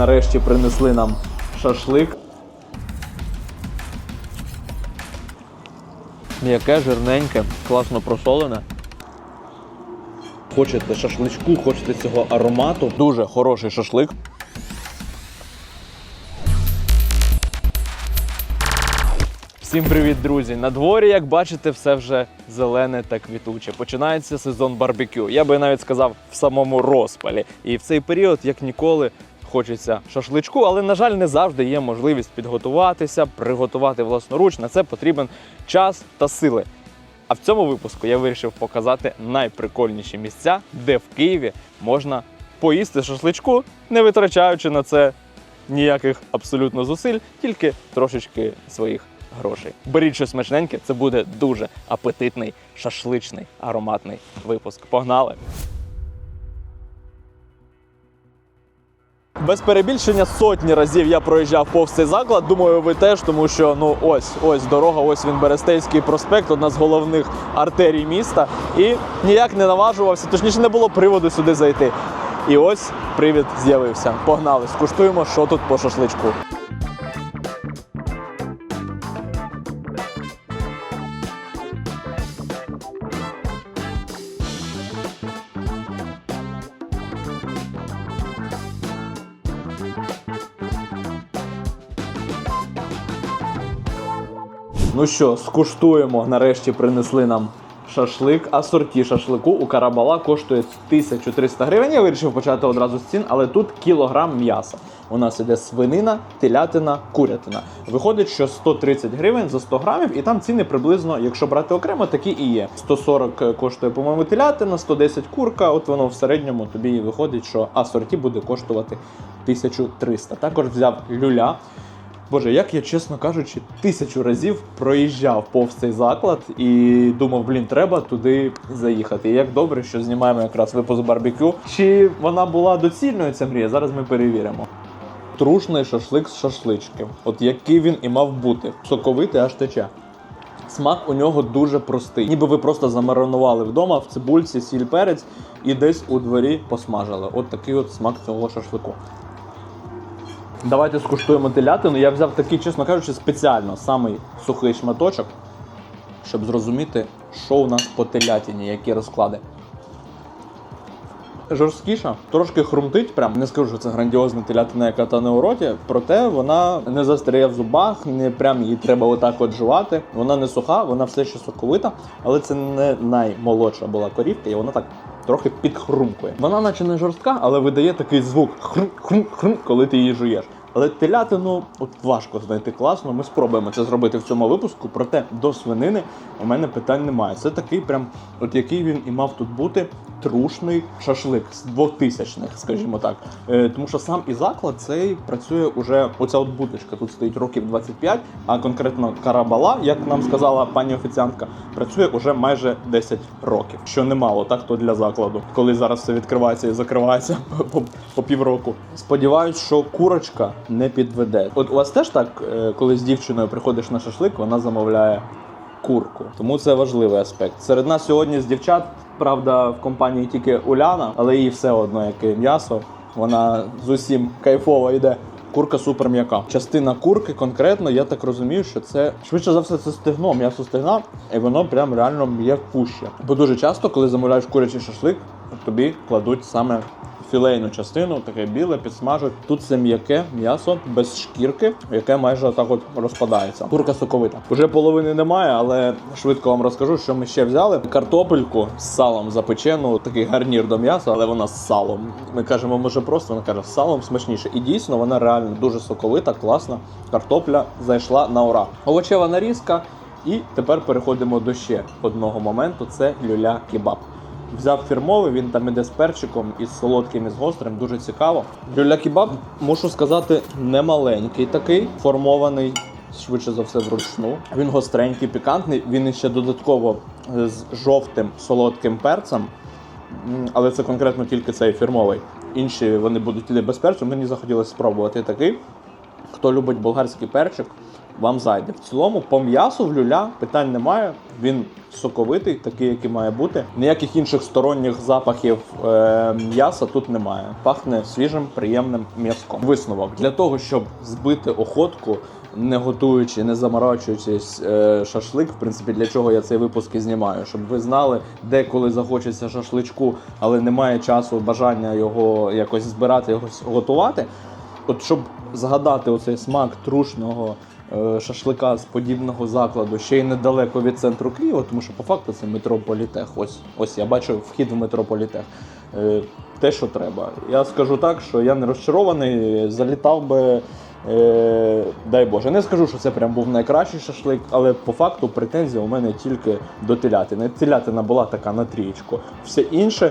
Нарешті принесли нам шашлик. М'яке, жирненьке, класно просолене. Хочете шашличку, хочете цього аромату. Дуже хороший шашлик. Всім привіт, друзі! На дворі, як бачите, все вже зелене та квітуче. Починається сезон барбекю. Я би навіть сказав в самому розпалі. І в цей період, як ніколи, хочеться шашличку, але на жаль, не завжди є можливість підготуватися, приготувати власноруч. На це потрібен час та сили. А в цьому випуску я вирішив показати найприкольніші місця, де в Києві можна поїсти шашличку, не витрачаючи на це ніяких абсолютно зусиль, тільки трошечки своїх грошей. Беріть щось смачненьке, це буде дуже апетитний, шашличний, ароматний випуск. Погнали! Без перебільшення сотні разів я проїжджав повз цей заклад. Думаю, ви теж, тому що ну ось ось дорога, ось він Берестейський проспект, одна з головних артерій міста. І ніяк не наважувався, точніше не було приводу сюди зайти. І ось привід з'явився. Погнали, скуштуємо, що тут по шашличку. Ну що, скуштуємо. Нарешті принесли нам шашлик. Асорті шашлику у Карабала коштує 1300 гривень. Я вирішив почати одразу з цін, але тут кілограм м'яса. У нас іде свинина, телятина, курятина. Виходить, що 130 гривень за 100 грамів, і там ціни приблизно, якщо брати окремо, такі і є. 140 коштує, по-моєму, телятина, 110 курка. От воно в середньому тобі і виходить, що асорті буде коштувати 1300. Також взяв люля. Боже, як я, чесно кажучи, тисячу разів проїжджав повз цей заклад і думав, блін, треба туди заїхати. І як добре, що знімаємо якраз випуск барбекю. Чи вона була доцільною, ця мрія? Зараз ми перевіримо. Трушний шашлик з шашлички. От який він і мав бути. Соковитий аж тече. Смак у нього дуже простий. Ніби ви просто замаринували вдома в цибульці, сіль перець і десь у дворі посмажили. От такий от смак цього шашлику. Давайте скуштуємо телятину. Я взяв такий, чесно кажучи, спеціально самий сухий шматочок, щоб зрозуміти, що у нас по телятині, які розклади. Жорсткіша, трошки хрумтить, прям не скажу, що це грандіозна телятина, яка тане у роті, проте вона не застряє в зубах, не прям її треба отак от жувати. Вона не суха, вона все ще соковита, але це не наймолодша була корівка, і вона так трохи підхрумкує. Вона, наче не жорстка, але видає такий звук хрум-хрум-хрум, коли ти її жуєш. Але телятину от важко знайти класно. Ми спробуємо це зробити в цьому випуску. Проте до свинини у мене питань немає. Це такий, прям, от який він і мав тут бути трушний шашлик з 2000-х, скажімо так. Е, тому що сам і заклад цей працює уже оця от бутичка. Тут стоїть років 25, а конкретно карабала, як нам сказала пані офіціантка, працює уже майже 10 років. Що немало, так то для закладу, коли зараз все відкривається і закривається по, півроку. Сподіваюсь, що курочка не підведе. От у вас теж так, е, коли з дівчиною приходиш на шашлик, вона замовляє курку. Тому це важливий аспект. Серед нас сьогодні з дівчат, правда, в компанії тільки Уляна, але їй все одно яке м'ясо. Вона з усім кайфово йде. Курка супер м'яка. Частина курки конкретно, я так розумію, що це швидше за все це стегно, м'ясо стегна, і воно прям реально м'якуще. Бо дуже часто, коли замовляєш курячий шашлик, тобі кладуть саме філейну частину, таке біле, підсмажуть. Тут це м'яке м'ясо без шкірки, яке майже так от розпадається. Курка соковита. Уже половини немає, але швидко вам розкажу, що ми ще взяли. Картопельку з салом запечену, такий гарнір до м'яса, але вона з салом. Ми кажемо, може просто вона каже, салом смачніше. І дійсно вона реально дуже соковита, класна. Картопля зайшла на ура. Овочева нарізка. І тепер переходимо до ще одного моменту: це люля кебаб. Взяв фірмовий, він там іде з перчиком, із солодким, і з гострим, дуже цікаво. Люля кебаб, мушу сказати, не маленький такий, формований швидше за все вручну. Він гостренький, пікантний. Він ще додатково з жовтим солодким перцем, але це конкретно тільки цей фірмовий. Інші вони будуть іти без перцю. Мені захотілося спробувати такий. Хто любить болгарський перчик, вам зайде. В цілому, по м'ясу в люля питань немає. Він соковитий, такий, який має бути. Ніяких інших сторонніх запахів е, м'яса тут немає. Пахне свіжим, приємним м'язком. Висновок для того, щоб збити охотку. Не готуючи, не заморачуючись е, шашлик, в принципі, для чого я цей випуск і знімаю, щоб ви знали, де коли захочеться шашличку, але немає часу, бажання його якось збирати, якось готувати. От щоб згадати оцей смак трушного шашлика з подібного закладу, ще й недалеко від центру Києва, тому що по факту це метро Політех. Ось ось я бачу вхід в метро Політех. Е, те, що треба. Я скажу так, що я не розчарований, залітав би. Е, дай Боже, не скажу, що це прям був найкращий шашлик, але по факту претензія у мене тільки до телятини. Телятина була така на трієчку. Все інше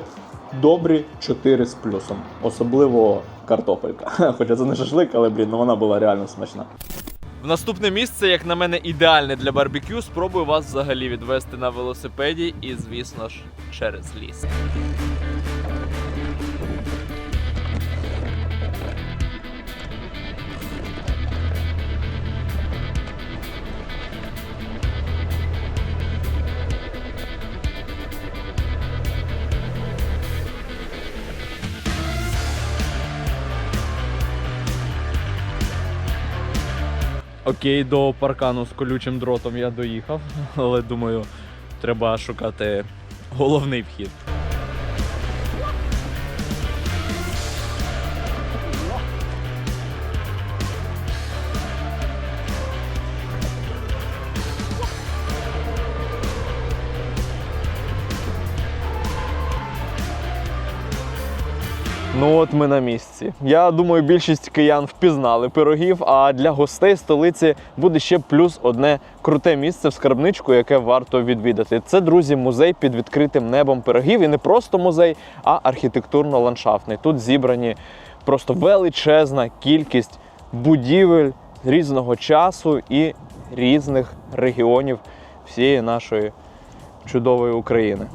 добрі 4 з плюсом. Особливо картопелька. Хоча це не шашлик, але блін, ну вона була реально смачна. В наступне місце, як на мене, ідеальне для барбекю. Спробую вас взагалі відвести на велосипеді і, звісно ж, через ліс. Окей, до паркану з колючим дротом я доїхав, але думаю, треба шукати головний вхід. Ну от ми на місці. Я думаю, більшість киян впізнали пирогів. А для гостей столиці буде ще плюс одне круте місце в скарбничку, яке варто відвідати. Це друзі, музей під відкритим небом пирогів. І не просто музей, а архітектурно-ландшафтний. Тут зібрані просто величезна кількість будівель різного часу і різних регіонів всієї нашої чудової України.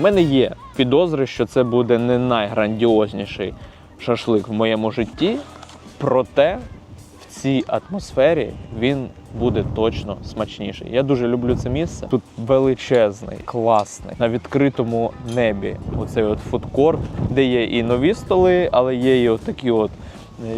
У мене є підозри, що це буде не найграндіозніший шашлик в моєму житті, проте в цій атмосфері він буде точно смачніший. Я дуже люблю це місце. Тут величезний, класний, на відкритому небі. Оцей от фудкорт, де є і нові столи, але є і от такі от.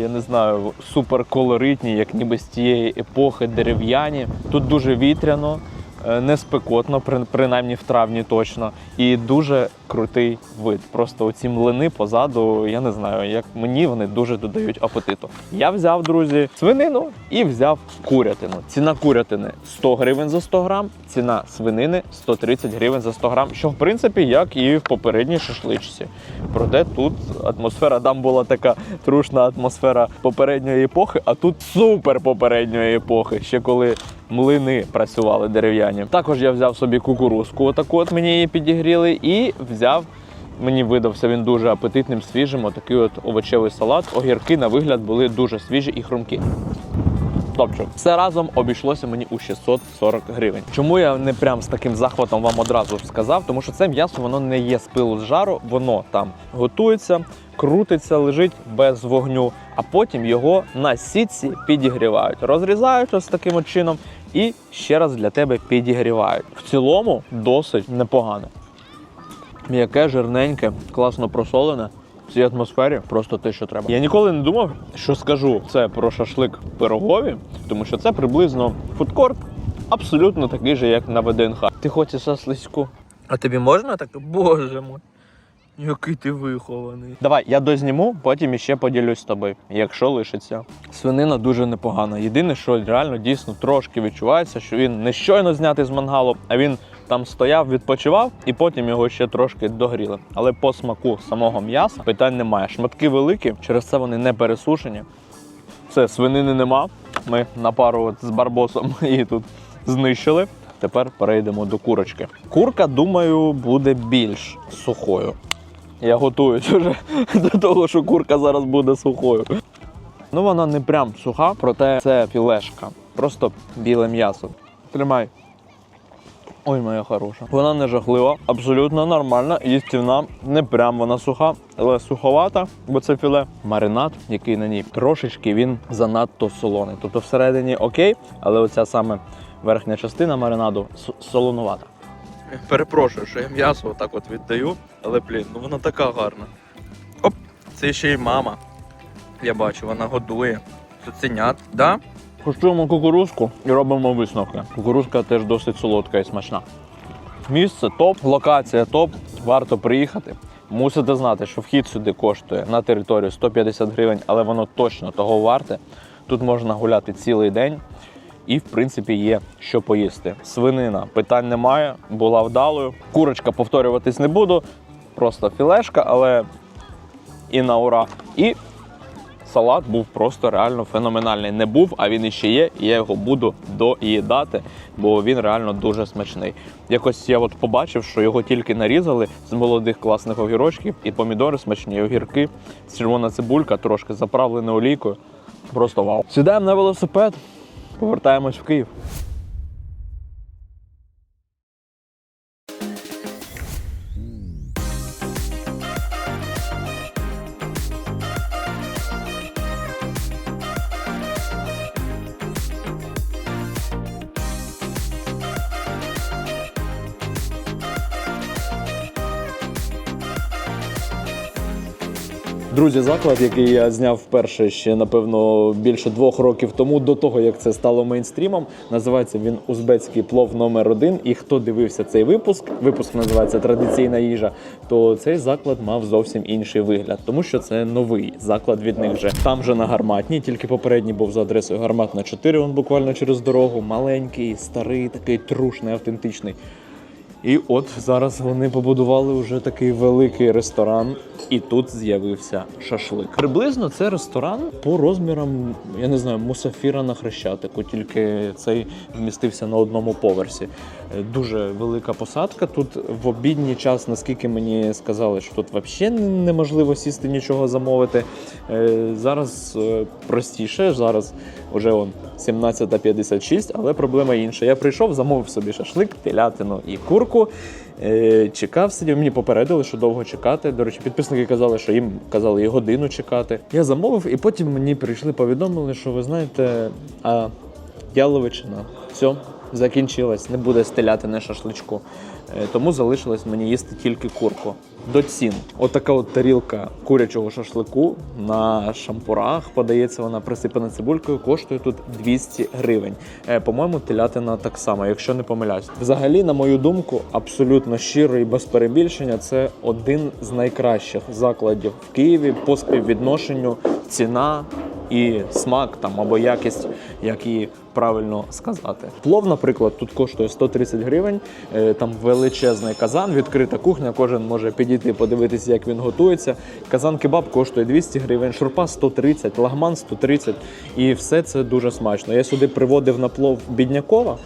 Я не знаю, суперколоритні, як ніби з тієї епохи дерев'яні. Тут дуже вітряно, не спекотно, при- принаймні в травні точно. І дуже крутий вид. Просто оці млини позаду, я не знаю, як мені вони дуже додають апетиту. Я взяв, друзі, свинину і взяв курятину. Ціна курятини 100 гривень за 100 грам, ціна свинини 130 гривень за 100 грам, що в принципі як і в попередній шашличці. Проте тут атмосфера там була така трушна атмосфера попередньої епохи, а тут супер попередньої епохи, ще коли млини працювали дерев'яні. Також я взяв собі кукурузку, отаку от мені її підігріли, і взяв. Мені видався він дуже апетитним, свіжим. Отакий от овочевий салат. Огірки на вигляд були дуже свіжі і хрумкі. Тобто, все разом обійшлося мені у 640 гривень. Чому я не прям з таким захватом вам одразу сказав? Тому що це м'ясо воно не є з пилу з жару, воно там готується, крутиться, лежить без вогню, а потім його на сітці підігрівають, розрізають ось таким чином і ще раз для тебе підігрівають. В цілому досить непогано. М'яке, жирненьке, класно просолене. В цій атмосфері просто те, що треба. Я ніколи не думав, що скажу це про шашлик пирогові, тому що це приблизно фудкорт, абсолютно такий же, як на ВДНХ. Ти хочеш шашличку? А тобі можна так? Боже мой. Який ти вихований. Давай, я дозніму, потім іще поділюсь з тобою, якщо лишиться. Свинина дуже непогана. Єдине, що реально дійсно трошки відчувається, що він не щойно знятий з мангалу, а він там стояв, відпочивав, і потім його ще трошки догріли. Але по смаку самого м'яса питань немає. Шматки великі, через це вони не пересушені. Все, свинини нема. Ми на пару з барбосом її тут знищили. Тепер перейдемо до курочки. Курка, думаю, буде більш сухою. Я готуюсь вже до того, що курка зараз буде сухою. Ну вона не прям суха, проте це філешка. Просто біле м'ясо. Тримай. Ой, моя хороша. Вона не жахлива, абсолютно нормальна, їстівна, не прям вона суха, але суховата, бо це філе. Маринад, який на ній трошечки він занадто солоний. Тобто всередині окей, але оця саме верхня частина маринаду солонувата. Перепрошую, що я м'ясо отак от віддаю, але блін, ну вона така гарна. Оп, це ще й мама. Я бачу, вона годує. Цуценят, да? Куштуємо кукурузку і робимо висновки. Кукурузка теж досить солодка і смачна. Місце топ, локація топ. Варто приїхати. Мусите знати, що вхід сюди коштує на територію 150 гривень, але воно точно того варте. Тут можна гуляти цілий день. І, в принципі, є що поїсти. Свинина питань немає, була вдалою. Курочка повторюватись не буду, просто філешка, але і на ура. І салат був просто реально феноменальний. Не був, а він іще є, і я його буду доїдати, бо він реально дуже смачний. Якось я от побачив, що його тільки нарізали з молодих класних огірочків, і помідори смачні, і огірки, червона цибулька, трошки заправлена олійкою. Просто вау. Сідаємо на велосипед, повертаємось в Київ. Друзі, заклад, який я зняв вперше ще напевно більше двох років тому, до того як це стало мейнстрімом, називається він Узбецький плов номер один. І хто дивився цей випуск, випуск називається Традиційна їжа, то цей заклад мав зовсім інший вигляд, тому що це новий заклад від них вже. Там же на гарматній, тільки попередній був за адресою Гарматна 4, он буквально через дорогу. Маленький, старий, такий трушний, автентичний. І от зараз вони побудували вже такий великий ресторан, і тут з'явився шашлик. Приблизно це ресторан по розмірам, я не знаю, мусафіра на хрещатику, тільки цей вмістився на одному поверсі. Е, Дуже велика посадка. Тут в обідній час, наскільки мені сказали, що тут взагалі неможливо сісти нічого замовити. Е, Зараз е, простіше, зараз вже он 17.56, але проблема інша. Я прийшов, замовив собі шашлик, телятину і курку. Чекав, сидів, мені попередили, що довго чекати. До речі, підписники казали, що їм казали і годину чекати. Я замовив, і потім мені прийшли, повідомили, що ви знаєте, а яловичина, все, закінчилась, не буде стелятини шашличку. Е, Тому залишилось мені їсти тільки курку. До цін. Отака от тарілка курячого шашлику на шампурах. Подається вона присипана цибулькою, коштує тут 200 гривень. Е, По-моєму, телятина так само, якщо не помиляюсь. Взагалі, на мою думку, абсолютно щиро і без перебільшення, це один з найкращих закладів в Києві по співвідношенню ціна і смак там або якість, як її правильно сказати. Плов, наприклад, тут коштує 130 гривень. Е, Там величезний казан, відкрита кухня. Кожен може підійти подивитися, як він готується. Казан кебаб коштує 200 гривень, шурпа 130, лагман 130. І все це дуже смачно. Я сюди приводив на плов Біднякова.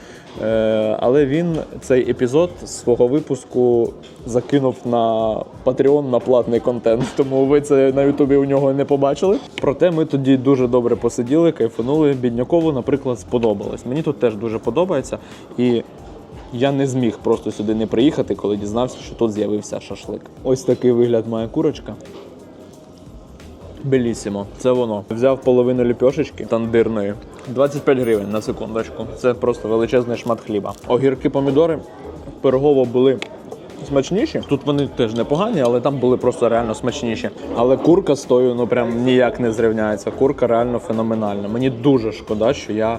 Е, Але він цей епізод свого випуску закинув на Patreon на платний контент, тому ви це на Ютубі у нього не побачили. Проте ми тоді дуже добре посиділи, кайфанули. Біднякову, наприклад, сподобалось. Мені тут теж дуже подобається. І я не зміг просто сюди не приїхати, коли дізнався, що тут з'явився шашлик. Ось такий вигляд має курочка. Белісімо, це воно. Взяв половину ліпьошечки тандирної. 25 гривень на секундочку. Це просто величезний шмат хліба. Огірки, помідори пирогово були смачніші. Тут вони теж непогані, але там були просто реально смачніші. Але курка з тою ну прям ніяк не зрівняється. Курка реально феноменальна. Мені дуже шкода, що я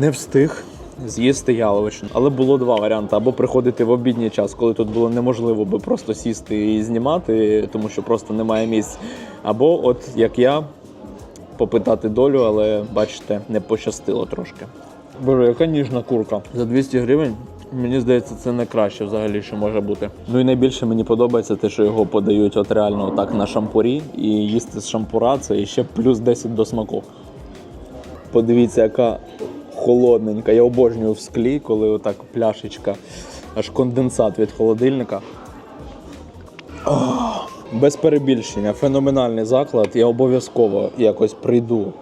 не встиг. З'їсти яловичину. Але було два варіанти: або приходити в обідній час, коли тут було неможливо би просто сісти і знімати, тому що просто немає місць. Або, от як я, попитати долю, але бачите, не пощастило трошки. Боже, яка ніжна курка. За 200 гривень. Мені здається, це найкраще взагалі, що може бути. Ну і найбільше мені подобається те, що його подають от реально так на шампурі. І їсти з шампура це ще плюс 10 до смаку. Подивіться, яка холодненька. Я обожнюю в склі, коли отак пляшечка, аж конденсат від холодильника. Ох, без перебільшення, феноменальний заклад. Я обов'язково якось прийду,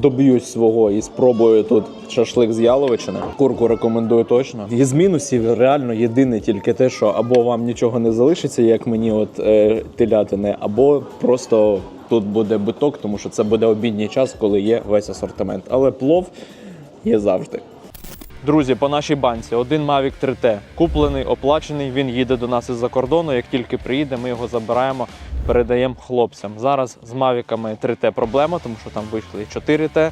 доб'юсь свого і спробую тут шашлик з яловичини. Курку рекомендую точно. Із мінусів реально єдине тільки те, що або вам нічого не залишиться, як мені, от е, телятини, або просто тут буде биток, тому що це буде обідній час, коли є весь асортимент. Але плов є завжди. Друзі, по нашій банці один Mavic 3T куплений, оплачений. Він їде до нас із-за кордону. Як тільки приїде, ми його забираємо, передаємо хлопцям. Зараз з Мавіками 3T проблема, тому що там вийшли і 4T.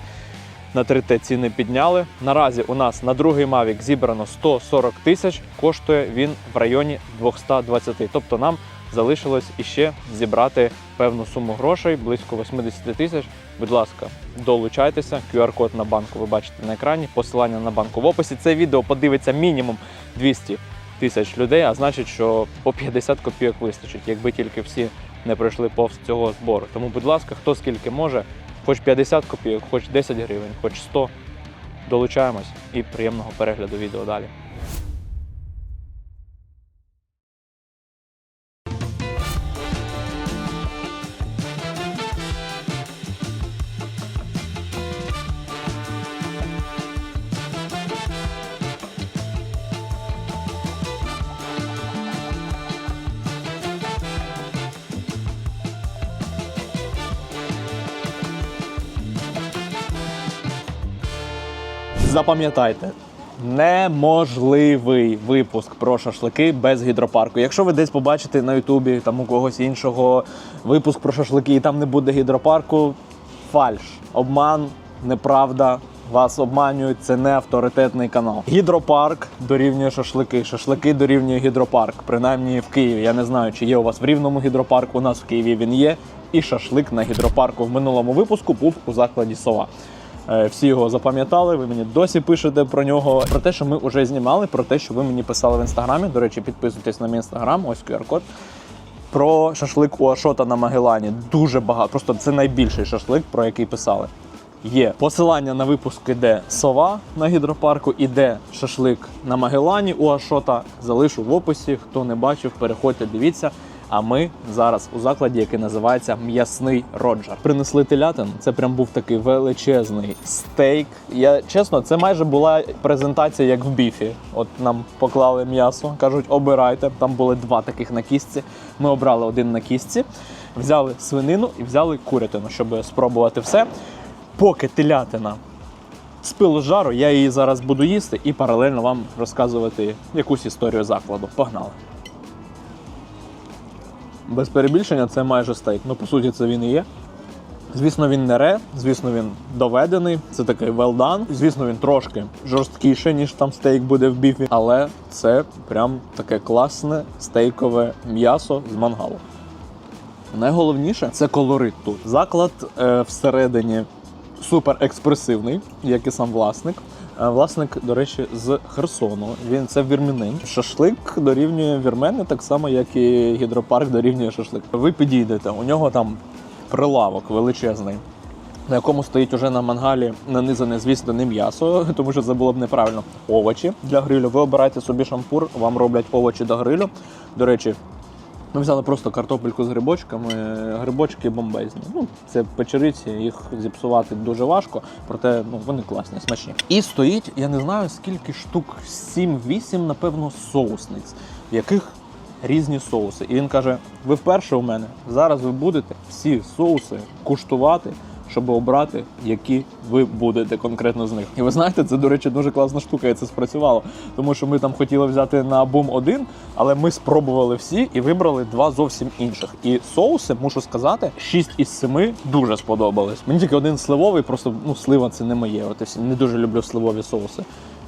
На 3T ціни підняли. Наразі у нас на другий Mavic зібрано 140 тисяч. Коштує він в районі 220. Тобто нам залишилось іще зібрати певну суму грошей, близько 80 тисяч. Будь ласка, долучайтеся. QR-код на банку ви бачите на екрані. Посилання на банку в описі. Це відео подивиться мінімум 200 тисяч людей, а значить, що по 50 копійок вистачить, якби тільки всі не пройшли повз цього збору. Тому, будь ласка, хто скільки може, хоч 50 копійок, хоч 10 гривень, хоч 100, долучаємось і приємного перегляду відео далі. Запам'ятайте. Неможливий випуск про шашлики без гідропарку. Якщо ви десь побачите на Ютубі там у когось іншого випуск про шашлики, і там не буде гідропарку, фальш, обман, неправда. Вас обманюють, це не авторитетний канал. Гідропарк дорівнює шашлики. Шашлики дорівнює гідропарк. Принаймні в Києві. Я не знаю, чи є у вас в рівному гідропарку. У нас в Києві він є. І шашлик на гідропарку в минулому випуску був у закладі Сова. Е, Всі його запам'ятали. Ви мені досі пишете про нього. Про те, що ми вже знімали, про те, що ви мені писали в інстаграмі. До речі, підписуйтесь на мій інстаграм, ось QR-код. Про шашлик у Ашота на Магелані. Дуже багато. Просто це найбільший шашлик, про який писали. Є посилання на випуск, іде сова на гідропарку, іде шашлик на Магелані у Ашота. Залишу в описі. Хто не бачив, переходьте, дивіться. А ми зараз у закладі, який називається М'ясний Роджер. Принесли телятин. Це прям був такий величезний стейк. Я чесно, це майже була презентація, як в біфі. От нам поклали м'ясо, кажуть, обирайте. Там були два таких на кістці. Ми обрали один на кістці, взяли свинину і взяли курятину, щоб спробувати все. Поки телятина з жару, я її зараз буду їсти і паралельно вам розказувати якусь історію закладу. Погнали! Без перебільшення це майже стейк. Ну, по суті, це він і є. Звісно, він не ре, звісно, він доведений. Це такий well done. Звісно, він трошки жорсткіше, ніж там стейк буде в біфі. Але це прям таке класне стейкове м'ясо з мангалу. Найголовніше це колорит тут. Заклад е, всередині супер експресивний, як і сам власник. Е, Власник, до речі, з Херсону. Він це вірмянин. Шашлик дорівнює вірмени, так само, як і гідропарк дорівнює шашлик. Ви підійдете, у нього там прилавок величезний. На якому стоїть уже на мангалі нанизане, звісно, не м'ясо, тому що це було б неправильно. Овочі для грилю. Ви обираєте собі шампур, вам роблять овочі до грилю. До речі, ми взяли просто картопельку з грибочками. Грибочки бомбезні. Ну, це печериці, їх зіпсувати дуже важко, проте ну, вони класні, смачні. І стоїть, я не знаю скільки штук, 7-8, напевно, соусниць, в яких різні соуси. І він каже: ви вперше у мене, зараз ви будете всі соуси куштувати. Щоб обрати, які ви будете конкретно з них. І ви знаєте, це, до речі, дуже класна штука, і це спрацювало. Тому що ми там хотіли взяти на бум один, але ми спробували всі і вибрали два зовсім інших. І соуси, мушу сказати, 6 із 7 дуже сподобались. Мені тільки один сливовий, просто ну, слива це не моє. От я не дуже люблю сливові соуси.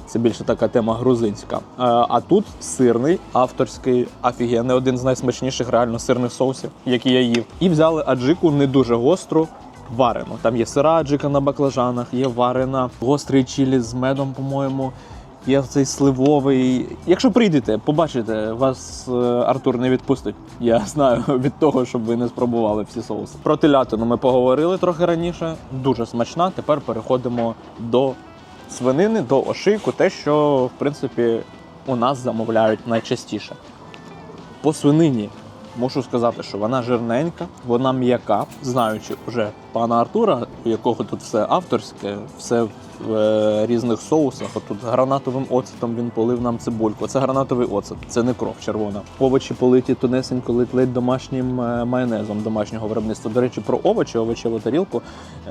Це більше така тема грузинська. Е, А тут сирний, авторський, офігенний, один з найсмачніших реально сирних соусів, які я їв. І взяли аджику не дуже гостру, варену. Там є сира аджика на баклажанах, є варена, гострий чилі з медом, по-моєму. Є цей сливовий. Якщо прийдете, побачите, вас е, Артур не відпустить. Я знаю від того, щоб ви не спробували всі соуси. Про телятину ми поговорили трохи раніше. Дуже смачна. Тепер переходимо до свинини, до ошийку, те, що в принципі у нас замовляють найчастіше. По свинині мушу сказати, що вона жирненька, вона м'яка, знаючи вже пана Артура, у якого тут все авторське, все в е, різних соусах. Отут гранатовим оцетом він полив нам цибульку. Це гранатовий оцет, це не кров червона. Овочі политі тонесенько ледь-ледь домашнім е, майонезом домашнього виробництва. До речі, про овочі, овочеву тарілку.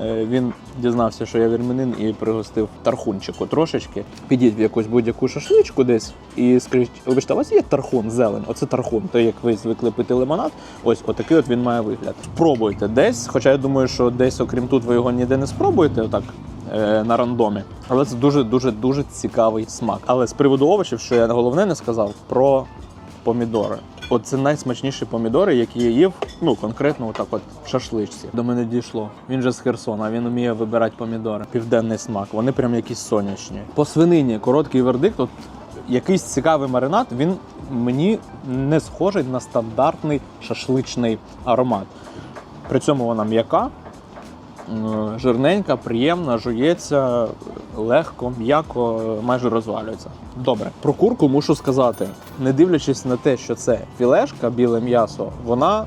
Е, Він дізнався, що я вірменин і пригостив тархунчику трошечки. Підіть в якусь будь-яку шашличку десь і скажіть, вибачте, у вас є тархун, зелень? Оце тархун. То як ви звикли пити лимонад, ось отакий от він має вигляд. Спробуйте десь, хоча я думаю, що десь, окрім тут, ви його ніде не спробуєте, отак. е, На рандомі, але це дуже дуже цікавий смак. Але з приводу овочів, що я головне не сказав про помідори. От це найсмачніші помідори, які я їв, ну конкретно отак от в шашличці. До мене дійшло. Він же з Херсона, він вміє вибирати помідори. Південний смак. Вони прям якісь сонячні. По свинині короткий вердикт. От якийсь цікавий маринад. Він мені не схожий на стандартний шашличний аромат. При цьому вона м'яка, жирненька, приємна, жується легко, м'яко, майже розвалюється. Добре, про курку мушу сказати, не дивлячись на те, що це філешка, біле м'ясо, вона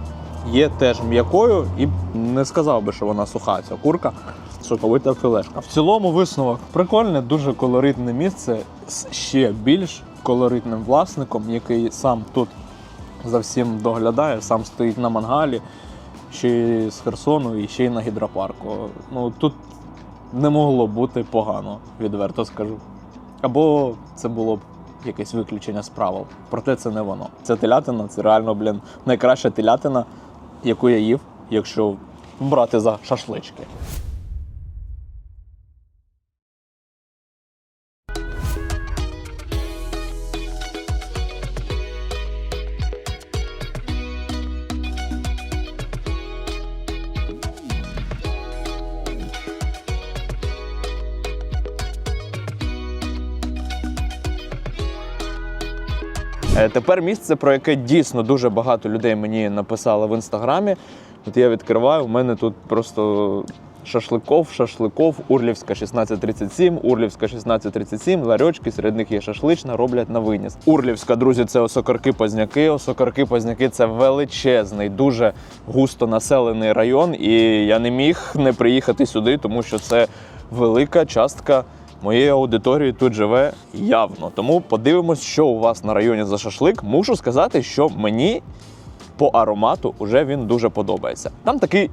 є теж м'якою і не сказав би, що вона суха, ця курка. Соковита філешка. В цілому висновок прикольне, дуже колоритне місце з ще більш колоритним власником, який сам тут за всім доглядає, сам стоїть на мангалі, ще з Херсону і ще й на гідропарку. Ну тут не могло бути погано, відверто скажу. Або це було б якесь виключення з правил. Проте це не воно. Це телятина, це реально, блін, найкраща телятина, яку я їв, якщо брати за шашлички. Тепер місце, про яке дійсно дуже багато людей мені написало в інстаграмі. От я відкриваю, у мене тут просто шашликов, шашликов, Урлівська 1637, Урлівська 1637, ларьочки, серед них є шашлична, роблять на виніс. Урлівська, друзі, це. Осокорки позняки це величезний, дуже густо населений район. І я не міг не приїхати сюди, тому що це велика частка моєї аудиторії тут живе явно. Тому подивимось, що у вас на районі за шашлик. Мушу сказати, що мені по аромату вже він дуже подобається. Там такий.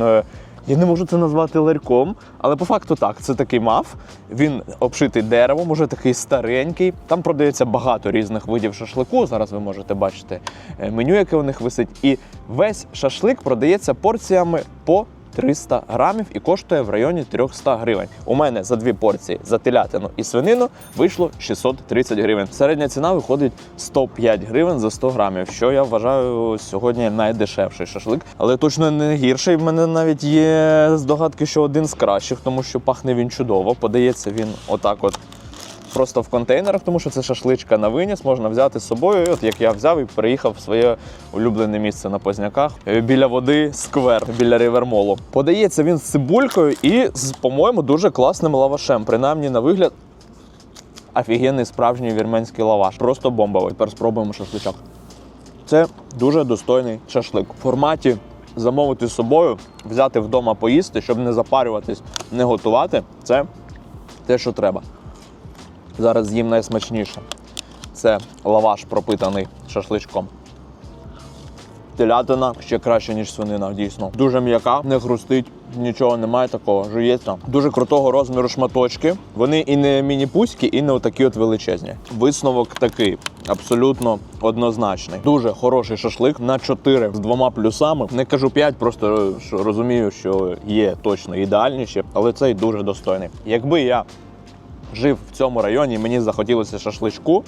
Е, я не можу це назвати ларьком, але по факту так, це такий маф. Він обшитий деревом, уже такий старенький. Там продається багато різних видів шашлику. Зараз ви можете бачити е, меню, яке у них висить. І весь шашлик продається порціями по 300 грамів і коштує в районі 300 гривень. У мене за дві порції за телятину і свинину вийшло 630 гривень. Середня ціна виходить 105 гривень за 100 грамів, що я вважаю сьогодні найдешевший шашлик, але точно не гірший. В мене навіть є здогадки, що один з кращих, тому що пахне він чудово. Подається він отак, от. Просто в контейнерах, тому що це шашличка на виніс, можна взяти з собою. І от як я взяв і приїхав в своє улюблене місце на Позняках е, біля води сквер, біля ривермолу. Подається він з цибулькою і з, по-моєму, дуже класним лавашем. Принаймні на вигляд. Офігенний справжній вірменський лаваш. Просто бомбовий. Тепер спробуємо шашличок. Це дуже достойний шашлик. В форматі замовити з собою, взяти вдома поїсти, щоб не запарюватись, не готувати. Це те, що треба. Зараз з'їм найсмачніше. Це лаваш пропитаний шашличком. Телятина ще краще, ніж свинина, дійсно. Дуже м'яка, не хрустить, нічого немає такого, жується. Дуже крутого розміру шматочки. Вони і не міні-пуські, і не отакі от величезні. Висновок такий, абсолютно однозначний. Дуже хороший шашлик на 4 з двома плюсами. Не кажу 5, просто розумію, що є точно ідеальніші, але цей дуже достойний. Якби я жив в цьому районі і мені захотілося шашличку,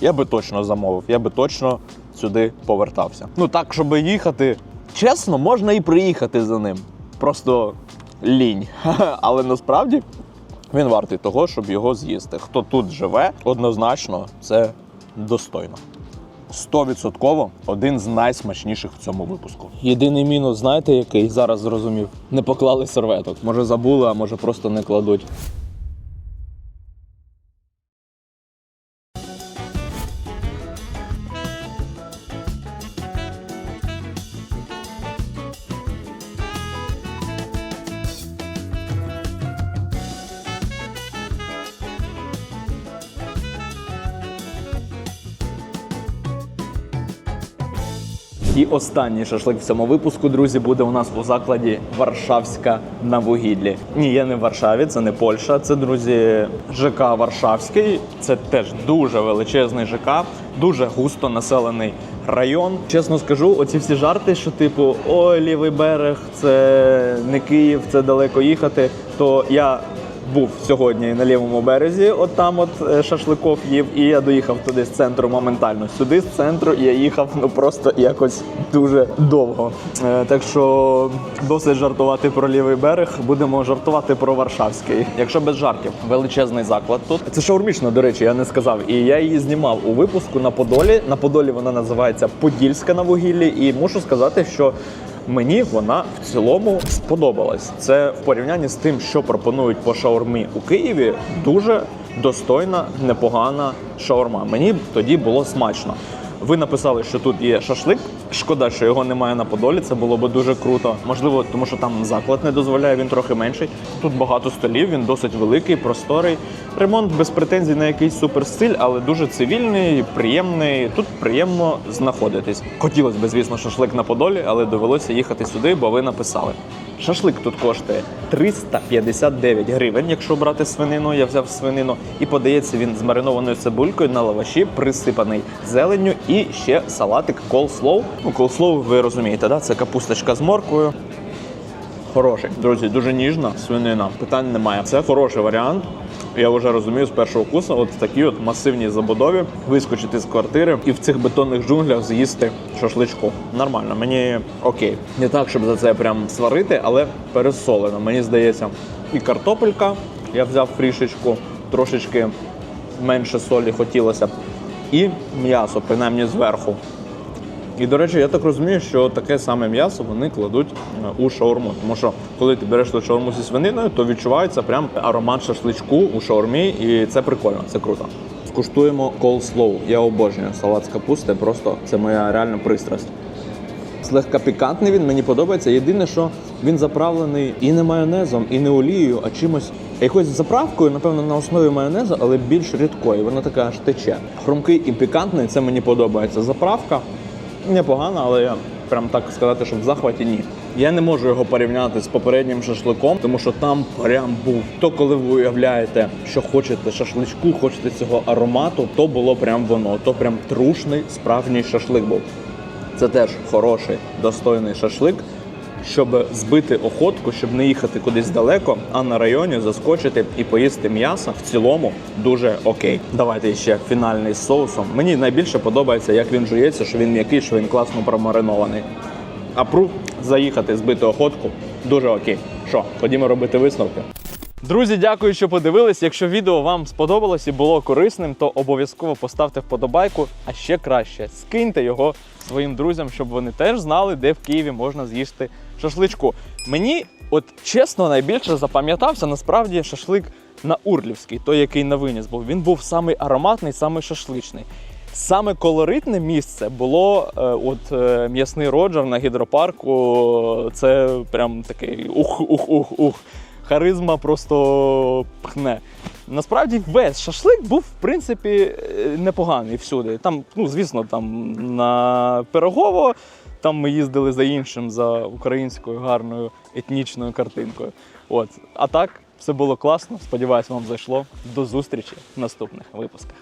я би точно замовив, я би точно сюди повертався. Ну так, щоб їхати, чесно, можна і приїхати за ним. Просто лінь. Але насправді він вартий того, щоб його з'їсти. Хто тут живе, однозначно це достойно. 100% один з найсмачніших в цьому випуску. Єдиний мінус, знаєте, який зараз зрозумів? Не поклали серветок. Може забули, а може просто не кладуть. Останній шашлик в цьому випуску, друзі, буде у нас у закладі Варшавська на вугіллі. Ні, я не в Варшаві, це не Польща. Це друзі ЖК Варшавський. Це теж дуже величезний ЖК, дуже густо населений район. Чесно скажу, оці всі жарти, що типу ой, лівий берег, це не Київ, це далеко їхати. То я був сьогодні на лівому березі, от там от е, шашликов їв, і я доїхав туди з центру моментально. Сюди з центру я їхав ну просто якось дуже довго. Е, так що досить жартувати про лівий берег. Будемо жартувати про Варшавський. Якщо без жартів, величезний заклад тут. Це шаурмічна, до речі, я не сказав. І я її знімав у випуску на Подолі. На Подолі вона називається Подільська на вугіллі. І мушу сказати, що Мені вона в цілому сподобалась. Це в порівнянні з тим, що пропонують по шаурмі у Києві, дуже достойна, непогана шаурма. Мені тоді було смачно. Ви написали, що тут є шашлик. Шкода, що його немає на Подолі. Це було би дуже круто. Можливо, тому що там заклад не дозволяє, він трохи менший. Тут багато столів, він досить великий, просторий. Ремонт без претензій на якийсь суперстиль, але дуже цивільний, приємний. Тут приємно знаходитись. Хотілося б, звісно, шашлик на Подолі, але довелося їхати сюди, бо ви написали. Шашлик тут коштує 359 гривень, якщо брати свинину. Я взяв свинину, і подається він з маринованою цибулькою на лаваші, присипаний зеленню і ще салатик колслоу. Ну, колслоу, ви розумієте, да? це капусточка з морквою. Хороший, друзі, дуже ніжна свинина. Питань немає. Це хороший варіант. Я вже розумію з першого кусу, от в такій от масивній забудові вискочити з квартири і в цих бетонних джунглях з'їсти шашличку. Нормально, мені окей. Не так, щоб за це прям сварити, але пересолено. Мені здається, і картопелька. Я взяв фрішечку, трошечки менше солі хотілося б. І м'ясо, принаймні зверху. І до речі, я так розумію, що таке саме м'ясо вони кладуть е, у шаурму. Тому що коли ти береш ту шаурму зі свининою, то відчувається прям аромат шашличку у шаурмі, і це прикольно, це круто. Скуштуємо coleslaw. Я обожнюю салат з капусти, просто це моя реальна пристрасть. Злегка пікантний він мені подобається. Єдине, що він заправлений і не майонезом, і не олією, а чимось якоюсь заправкою, напевно, на основі майонезу, але більш рідкою. Вона така аж тече. Хрумкий і пікантний, це мені подобається. Заправка непогана, але я прям так сказати, що в захваті ні. Я не можу його порівняти з попереднім шашликом, тому що там прям був. То коли ви уявляєте, що хочете шашличку, хочете цього аромату, то було прям воно. То прям трушний справжній шашлик був. Це теж хороший, достойний шашлик, щоб збити охотку, щоб не їхати кудись далеко, а на районі заскочити і поїсти м'ясо. В цілому дуже окей. Давайте ще фінальний з соусом. Мені найбільше подобається, як він жується, що він м'який, що він класно промаринований. А пру заїхати, збити охотку дуже окей. Що, ходімо робити висновки. Друзі, дякую, що подивились. Якщо відео вам сподобалось і було корисним, то обов'язково поставте вподобайку, а ще краще скиньте його своїм друзям, щоб вони теж знали, де в Києві можна з'їсти шашличку. Мені, от чесно, найбільше запам'ятався насправді шашлик на Урлівський, той, який на виніс був. Він був самий ароматний, самий шашличний. Саме колоритне місце було е, от е, м'ясний роджер на гідропарку. Це прям такий ух-ух-ух-ух. Харизма просто пхне. Насправді весь шашлик був, в принципі, е, непоганий всюди. Там, ну, звісно, там на Пирогово, там ми їздили за іншим, за українською гарною етнічною картинкою. От. А так, все було класно. Сподіваюсь, вам зайшло. До зустрічі в наступних випусках.